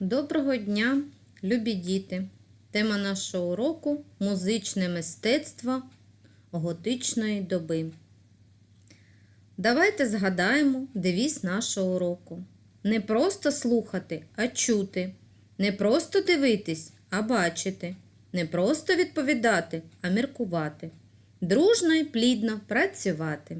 Доброго дня, любі діти! Тема нашого уроку музичне мистецтво готичної доби. Давайте згадаємо девіз нашого уроку. Не просто слухати, а чути. Не просто дивитись, а бачити. Не просто відповідати, а міркувати. Дружно і плідно працювати.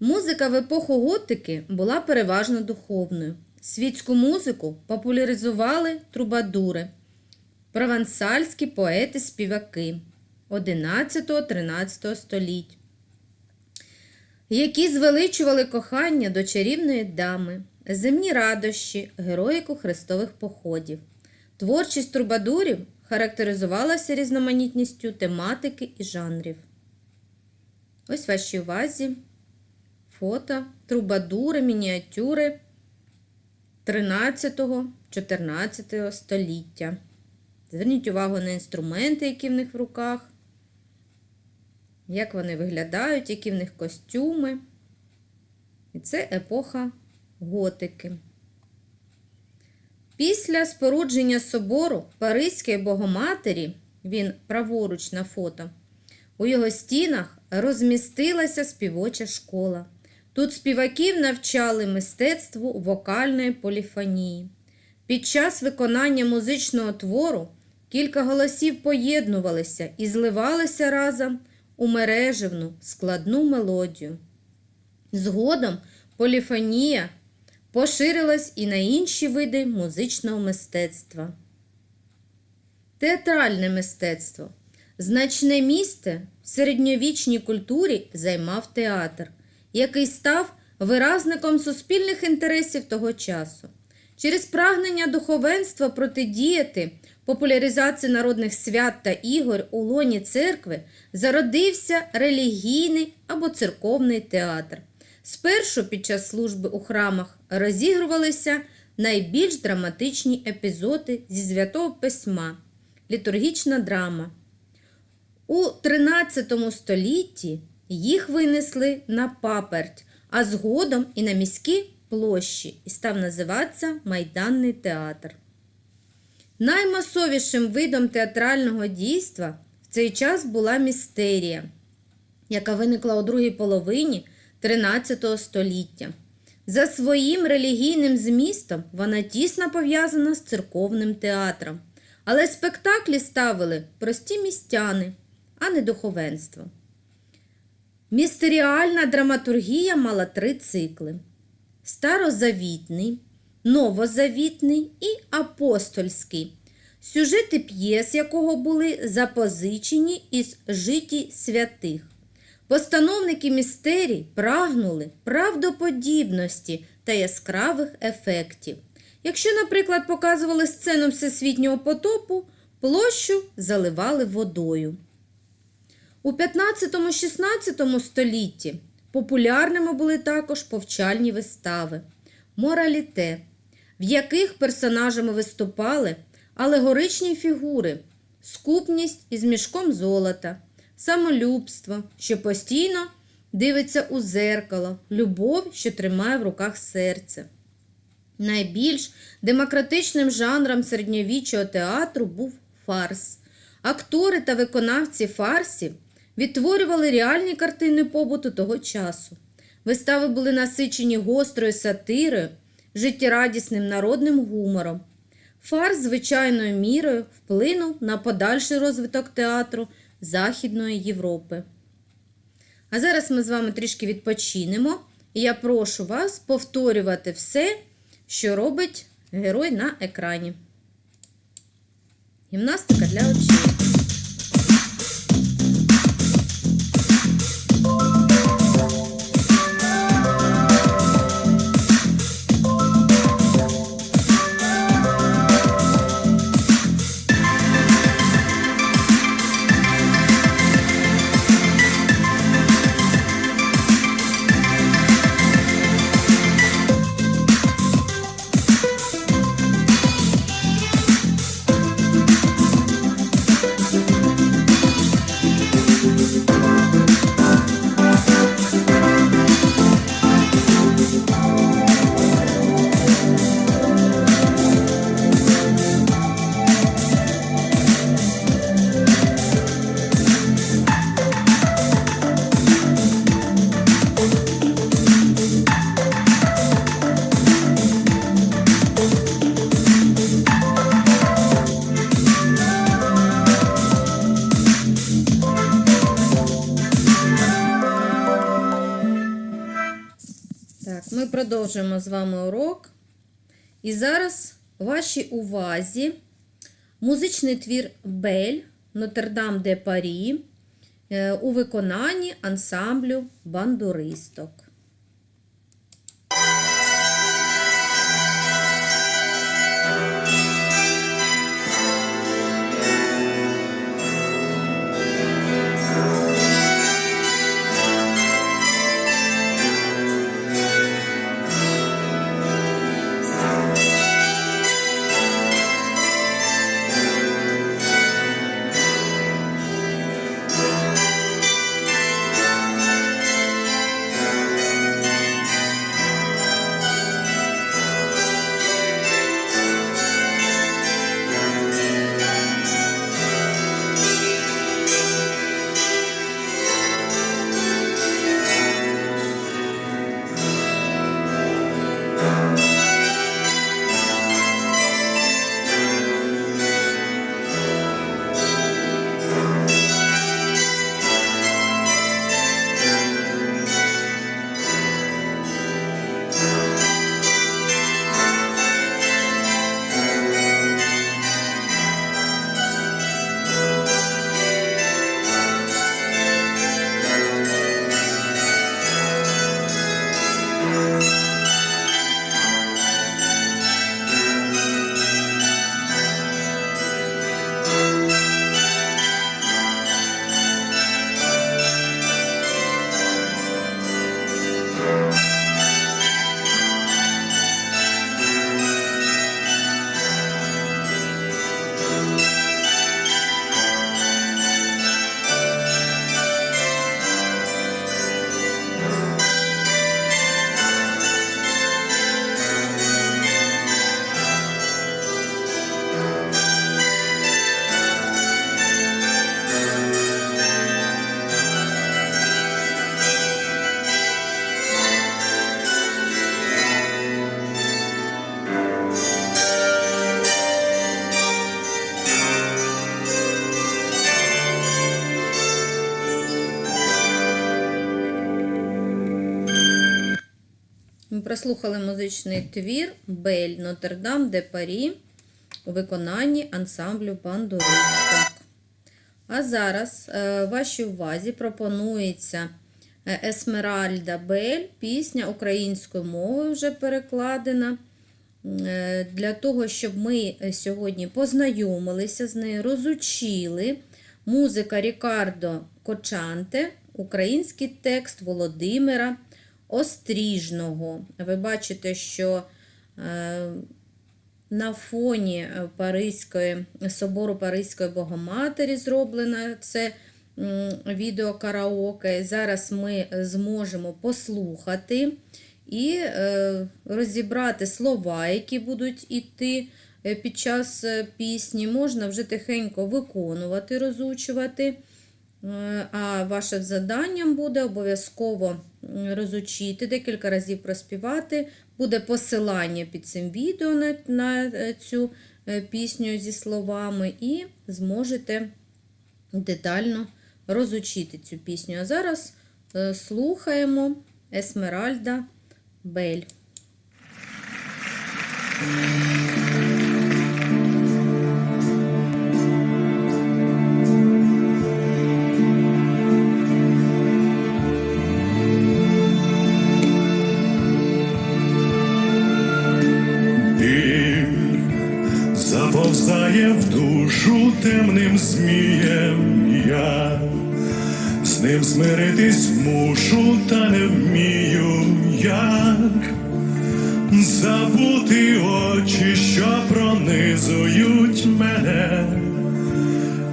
Музика в епоху готики була переважно духовною. Світську музику популяризували трубадури, провансальські поети-співаки 11-13 століть, які звеличували кохання до чарівної дами, земні радощі, героїку хрестових походів. Творчість трубадурів характеризувалася різноманітністю тематики і жанрів. Ось вашій увазі фото, трубадури, мініатюри 13-14 століття. Зверніть увагу на інструменти, які в них в руках, як вони виглядають, які в них костюми. І це епоха готики. Після спорудження собору Паризької Богоматері, він праворуч на фото, у його стінах розмістилася співоча школа. Тут співаків навчали мистецтву вокальної поліфонії. Під час виконання музичного твору кілька голосів поєднувалися і зливалися разом у мереживну складну мелодію. Згодом поліфонія поширилась і на інші види музичного мистецтва. Театральне мистецтво. Значне місце в середньовічній культурі займав театр який став виразником суспільних інтересів того часу. Через прагнення духовенства протидіяти популяризації народних свят та ігор у лоні церкви зародився релігійний або церковний театр. Спершу під час служби у храмах розігрувалися найбільш драматичні епізоди зі святого письма, літургічна драма. У 13 столітті їх винесли на паперть, а згодом і на міські площі і став називатися Майданний театр. Наймасовішим видом театрального дійства в цей час була містерія, яка виникла у другій половині 13 століття. За своїм релігійним змістом вона тісно пов'язана з церковним театром, але спектаклі ставили прості містяни, а не духовенство. Містеріальна драматургія мала три цикли: старозавітний, новозавітний і апостольський, сюжети п'єс, якого були запозичені із житті святих. Постановники містерій прагнули правдоподібності та яскравих ефектів. Якщо, наприклад, показували сцену всесвітнього потопу, площу заливали водою. У 15-16 столітті популярними були також повчальні вистави, мораліте, в яких персонажами виступали алегоричні фігури, скупність із мішком золота, самолюбство, що постійно дивиться у зеркало, любов, що тримає в руках серце. Найбільш демократичним жанром середньовічого театру був фарс. Актори та виконавці фарсів відтворювали реальні картини побуту того часу. Вистави були насичені гострою сатирою, життєрадісним народним гумором. Фарс звичайною мірою вплинув на подальший розвиток театру Західної Європи. А зараз ми з вами трішки відпочинемо, і я прошу вас повторювати все, що робить герой на екрані. Гімнастика для очей. Продовжуємо з вами урок. І зараз вашій увазі музичний твір Бель Нотердам де Парі е, у виконанні ансамблю бандуристок. Ми прослухали музичний твір Бель Нотердам де Парі у виконанні ансамблю бандуристок. А зараз е, вашій увазі пропонується е, Есмеральда Бель, пісня українською мовою вже перекладена. Е, Для того, щоб ми сьогодні познайомилися з нею, розучили музика Рікардо Кочанте, український текст Володимира Остріжного. Ви бачите, що е, на фоні е, Паризької, собору Паризької Богоматері зроблено це відео караоке. Зараз ми зможемо послухати і е, розібрати слова, які будуть іти під час пісні. Можна вже тихенько виконувати, розучувати. Е, А вашим завданням буде обов'язково розучити, декілька разів проспівати. Буде посилання під цим відео на, на е, цю е, пісню зі словами, і зможете детально розучити цю пісню. А зараз слухаємо Есмеральда Бель. Заповзає в душу темним змієм я, з ним змиритись мушу, та не вмію як забути очі, що пронизують мене,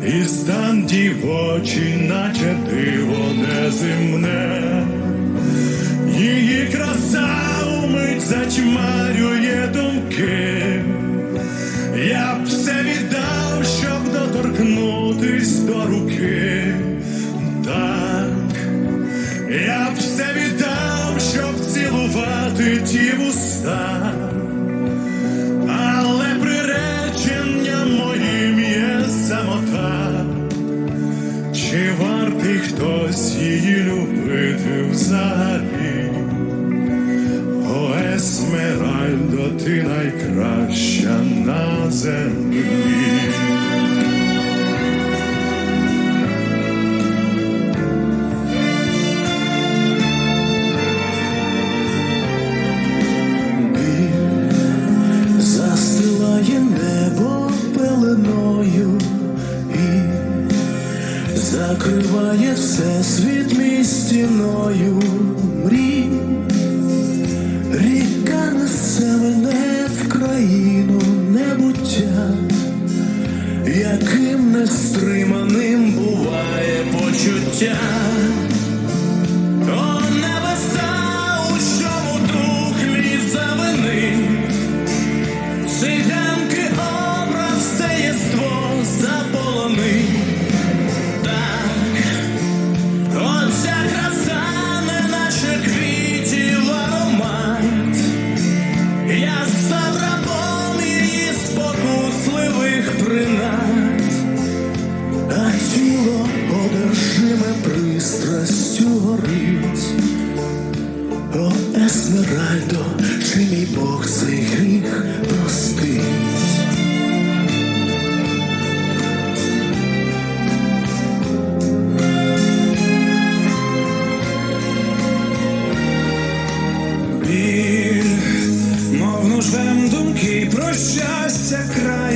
і стан дівочий, наче диво неземне. Її краса умить затьмарює думки. Ті. Але приреченням моїм є самота. Чи вартий хтось її любити взагалі? ти найкраща на землі. Нестриманим буває почуття. Пристрастю горить. О, Есмеральдо, чи мій Бог цей гріх простить? Біль, мов нуждем думки про щастя крає,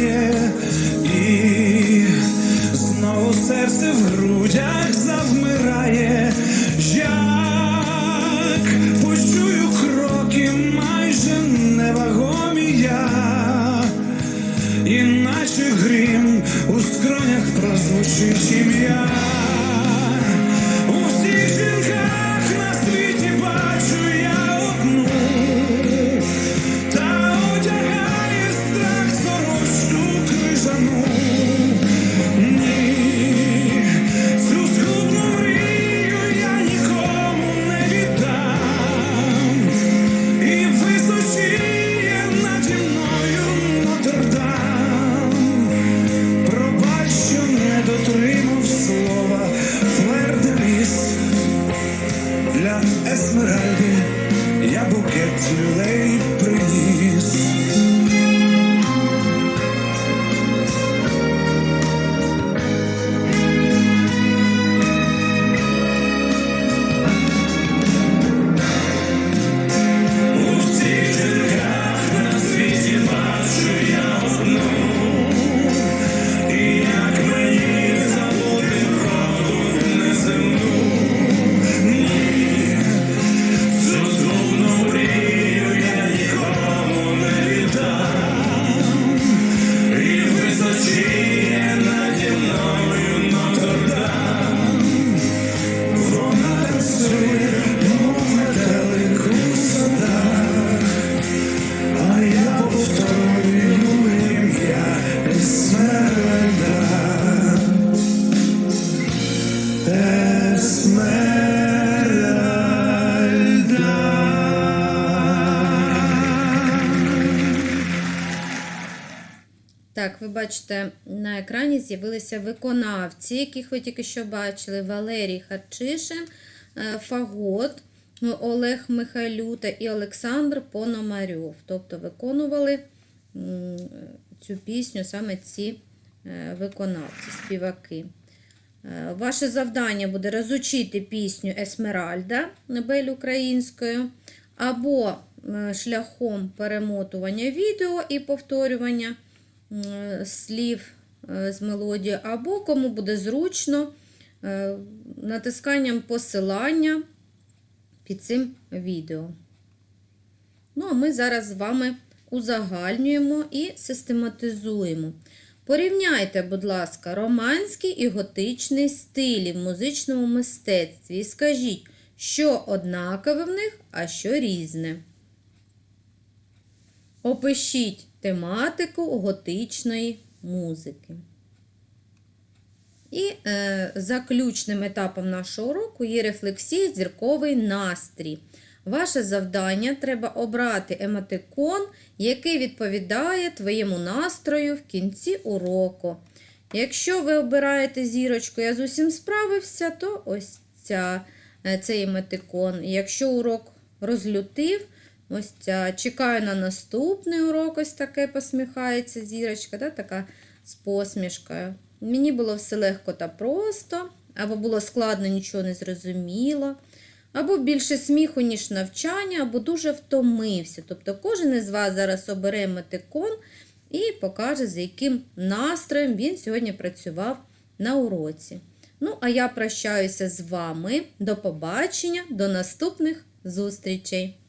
Так, ви бачите, на екрані з'явилися виконавці, яких ви тільки що бачили: Валерій Харчишин, е, Фагот, Олег Михайлюта і Олександр Пономарьов. Тобто виконували цю пісню саме ці е, виконавці, співаки. Е, Ваше завдання буде розучити пісню Есмеральда Небель українською, або шляхом перемотування відео і повторювання слів е, з мелодії, або кому буде зручно е, натисканням посилання під цим відео. Ну, а ми зараз з вами узагальнюємо і систематизуємо. Порівняйте, будь ласка, романський і готичний стилі в музичному мистецтві і скажіть, що однакове в них, а що різне. Опишіть тематику готичної музики. І е, заключним етапом нашого уроку є рефлексія зірковий настрій. Ваше завдання треба обрати емотикон, який відповідає твоєму настрою в кінці уроку. Якщо ви обираєте зірочку, я з усім справився, то ось ця, е, цей емотикон. Якщо урок розлютив, Ось ця. Чекаю на наступний урок, ось таке посміхається зірочка, да, така з посмішкою. Мені було все легко та просто, або було складно, нічого не зрозуміло, або більше сміху, ніж навчання, або дуже втомився. Тобто кожен із вас зараз обере емотикон і покаже, з яким настроєм він сьогодні працював на уроці. Ну, а я прощаюся з вами. До побачення, до наступних зустрічей!